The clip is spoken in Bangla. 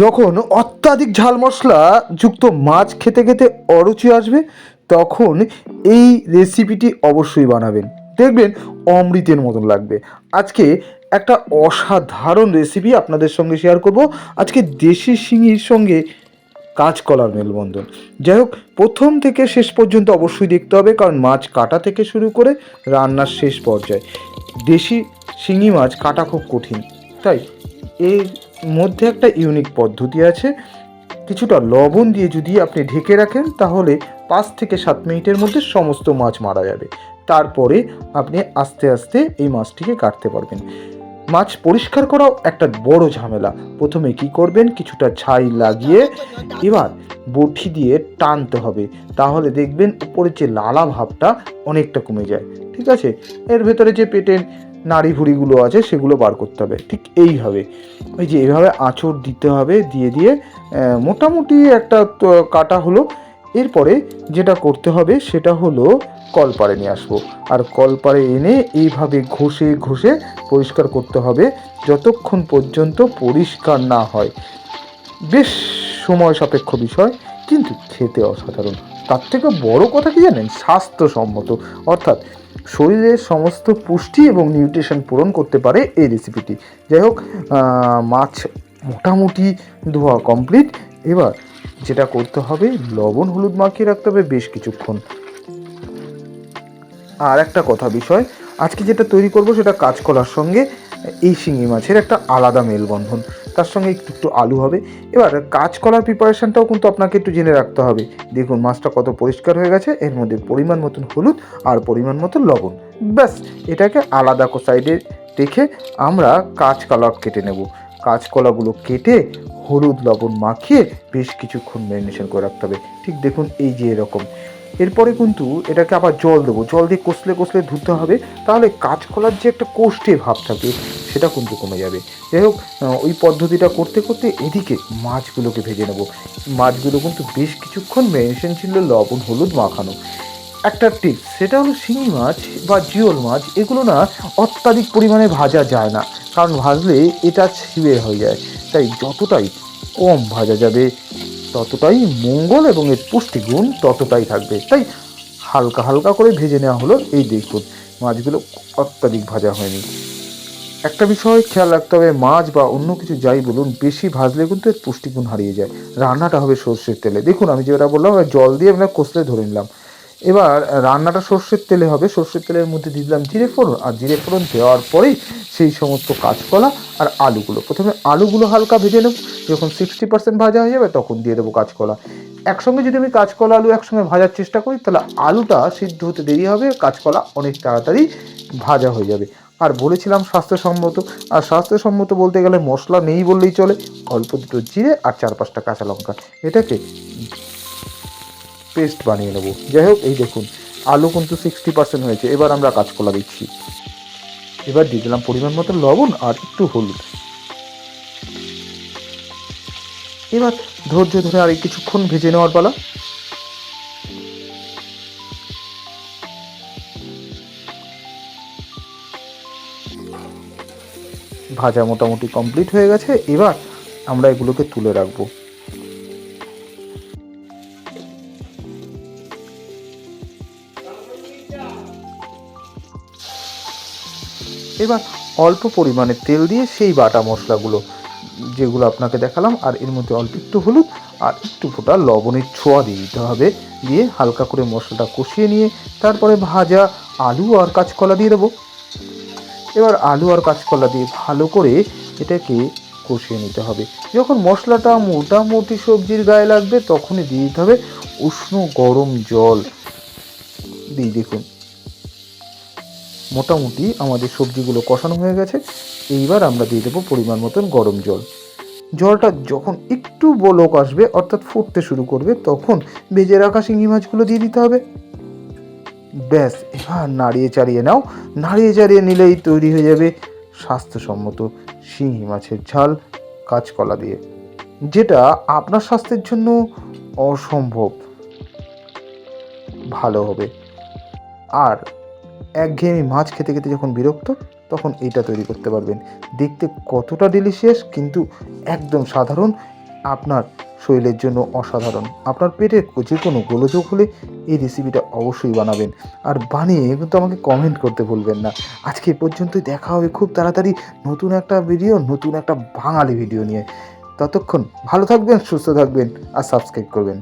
যখন অত্যাধিক ঝাল মশলা যুক্ত মাছ খেতে খেতে অরুচি আসবে, তখন এই রেসিপিটি অবশ্যই বানাবেন। দেখবেন অমৃতের মতন লাগবে। আজকে একটা অসাধারণ রেসিপি আপনাদের সঙ্গে শেয়ার করব। আজকে দেশি শিঙির সঙ্গে কাঁচকলার মেলবন্ধন। যাই হোক, প্রথম থেকে শেষ পর্যন্ত অবশ্যই দেখতে হবে, কারণ মাছ কাটা থেকে শুরু করে রান্নার শেষ পর্যায়ে। দেশি শিঙি মাছ কাটা খুব কঠিন, তাই এর মধ্যে একটা ইউনিক পদ্ধতি আছে। কিছুটা লবণ দিয়ে যদি আপনি ঢেকে রাখেন, তাহলে পাঁচ থেকে সাত মিনিটের মধ্যে সমস্ত মাছ মারা যাবে। তারপরে আপনি আস্তে আস্তে এই মাছটিকে কাটতে পারবেন। মাছ পরিষ্কার করাও একটা বড় ঝামেলা। প্রথমে কি করবেন? কিছুটা ছাই লাগিয়ে এবার বটি দিয়ে টানতে হবে। তাহলে দেখবেন উপরে যে লালা ভাবটা অনেকটা কমে যায়। ঠিক আছে? এর ভেতরে যে পেটের নাড়ি ভুড়িগুলো আছে, সেগুলো বার করতে হবে। ঠিক এইভাবে। ওই যে এইভাবে আঁচড় দিতে হবে, দিয়ে দিয়ে মোটামুটি একটা কাটা হলো। এরপরে যেটা করতে হবে, সেটা হলো কলপারে নিয়ে আসব। আর কলপারে এনে এইভাবে ঘষে ঘষে পরিষ্কার করতে হবে, যতক্ষণ পর্যন্ত পরিষ্কার না হয়। বেশ সময় সাপেক্ষ বিষয়, কিন্তু খেতে অসাধারণ। তার থেকে বড় কথা কি জানেন? স্বাস্থ্যসম্মত। অর্থাৎ শরীরের সমস্ত পুষ্টি এবং নিউট্রিশন পূরণ করতে পারে এই রেসিপিটি যাই হোক মাছ মোটামুটি ধোয়া কমপ্লিট এবার যেটা করতে হবে, লবণ হলুদ মাখিয়ে রাখতে হবে বেশ কিছুক্ষণ। আর একটা কথা বিষয়, আজকে যেটা তৈরি করব সেটা কাঁচকলার সঙ্গে এই শিঙি মাছের একটা আলাদা মেলবন্ধন। তার সঙ্গে একটু একটু আলু হবে। এবার কাঁচকলার প্রিপারেশানটাও কিন্তু আপনাকে একটু জেনে রাখতে হবে। দেখুন, মাছটা কত পরিষ্কার হয়ে গেছে। এর মধ্যে পরিমাণ মতন হলুদ আর পরিমাণ মতন লবণ। ব্যাস, এটাকে আলাদা সাইডে রেখে আমরা কাঁচকলা কেটে নেব। কাঁচকলাগুলো কেটে হলুদ লবণ মাখিয়ে বেশ কিছুক্ষণ ম্যারিনেশন করে রাখতে হবে। ঠিক দেখুন, এই যে এরকম। এরপরে কিন্তু এটাকে আবার জল দেবো। জল দিয়ে কষলে কষলে ধুতে হবে। তাহলে কাঁচকলার যে একটা কোষ্ঠে ভাব থাকে সেটা কিন্তু কমে যাবে। যাই হোক ওই পদ্ধতিটা করতে করতে এদিকে মাছগুলোকে ভেজে নেব। মাছগুলো কিন্তু বেশ কিছুক্ষণ ম্যারিনেশন ছিল, লবণ, হলুদ মাখানো। একটা টিপস সেটা হলো শিঙি মাছ বা জিওল মাছ, এগুলো না অত্যাধিক পরিমাণে ভাজা যায় না, কারণ ভাজলে এটা ছিঁড়ে হয়ে যায়। তাই যতটাই কম ভাজা যাবে, ততটাই মঙ্গল এবং এর পুষ্টিগুণ ততটাই থাকবে। তাই হালকা হালকা করে ভেজে নেওয়া হলো। এই দেখুন, মাছগুলো অত্যাধিক ভাজা হয়নি। একটা বিষয় খেয়াল রাখতে হবে, মাছ বা অন্য কিছু যাই বলুন, বেশি ভাজলে কিন্তু এর পুষ্টিগুণ হারিয়ে যায়। রান্নাটা হবে সর্ষের তেলে। দেখুন, আমি যেটা বললাম জল দিয়ে আমরা কষলে ধরে নিলাম। এবার রান্নাটা সর্ষের তেলে হবে। সর্ষের তেলের মধ্যে দিয়ে দিলাম জিরে ফোড়ন, আর জিরে ফোড়ন দেওয়ার পরেই সেই সমস্ত কাঁচকলা আর আলুগুলো। প্রথমে আলুগুলো হালকা ভেজে নেব। যখন সিক্সটি পার্সেন্ট ভাজা হয়ে যাবে, তখন দিয়ে দেবো কাঁচকলা। একসঙ্গে যদি আমি কাঁচকলা আলু একসঙ্গে ভাজার চেষ্টা করি, তাহলে আলুটা সিদ্ধ হতে দেরি হবে, কাঁচকলা অনেক তাড়াতাড়ি ভাজা হয়ে যাবে। আর বলেছিলাম স্বাস্থ্যসম্মত, আর স্বাস্থ্যসম্মত বলতে গেলে মশলা নেই বললেই চলে। অল্প দুটো জিরে আর চার পাঁচটা কাঁচা লঙ্কা। এটাকে পেস্ট বানিয়ে নেব। যাই হোক, এই দেখুন, আলু কিন্তু সিক্সটি পার্সেন্ট হয়েছে। এবার আমরা কাঁচকলা দিচ্ছি। এবার দিয়ে দিলাম পরিমাণ মতো লবণ আর একটু হলুদ। এবার ধৈর্য ধরে আর কিছুক্ষণ ভেজে নেওয়ার পালা। ভাজা মোটামুটি কমপ্লিট হয়ে গেছে। এবার আমরা এগুলোকে তুলে রাখব। এবার অল্প পরিমাণে তেল দিয়ে সেই বাটা মশলাগুলো, যেগুলো আপনাকে দেখালাম, আর এর মধ্যে অল্প একটু হলুদ আর একটু ফোটা লবণের ছোঁয়া দিয়ে দিতে হবে। দিয়ে হালকা করে মশলাটা কষিয়ে নিয়ে তারপরে ভাজা আলু আর কাঁচকলা দিয়ে দেবো। এবার আলু আর কাঁচকলা দিয়ে ভালো করে এটাকে কষিয়ে নিতে হবে। যখন মশলাটা মোটামুটি সবজির গায়ে লাগবে, তখনই দিয়ে দিতে হবে উষ্ণ গরম জল। দিয়ে দেখুন, মোটামুটি আমাদের সবজিগুলো কষানো হয়ে গেছে। এইবার আমরা দিয়ে দেবো পরিমাণ মতন গরম জল। জলটা যখন একটু বলক আসবে, অর্থাৎ ফুটতে শুরু করবে, তখন ভেজে রাখা শিঙি মাছগুলো দিয়ে দিতে হবে। ব্যাস, এবার নাড়িয়ে চাড়িয়ে নাও। নাড়িয়ে চাড়িয়ে নিলেই তৈরি হয়ে যাবে স্বাস্থ্যসম্মত শিঙি মাছের ঝাল কাঁচকলা দিয়ে, যেটা আপনার স্বাস্থ্যের জন্য অসম্ভব ভালো হবে। আর একঘেয়েমি মাছ খেতে খেতে যখন বিরক্ত, তখন এটা তৈরি করতে পারবেন। দেখতে কতটা ডেলিশিয়াস কিন্তু একদম সাধারণ। আপনার শরীরের জন্য অসাধারণ। আপনার পেটের যে কোনো গোলযোগ হলে এই রেসিপিটা অবশ্যই বানাবেন। আর বানিয়ে কিন্তু আমাকে কমেন্ট করতে ভুলবেন না। আজকে পর্যন্তই দেখা হবে খুব তাড়াতাড়ি নতুন একটা ভিডিও নতুন একটা বাঙালি ভিডিও নিয়ে। ততক্ষণ ভালো থাকবেন, সুস্থ থাকবেন আর সাবস্ক্রাইব করবেন।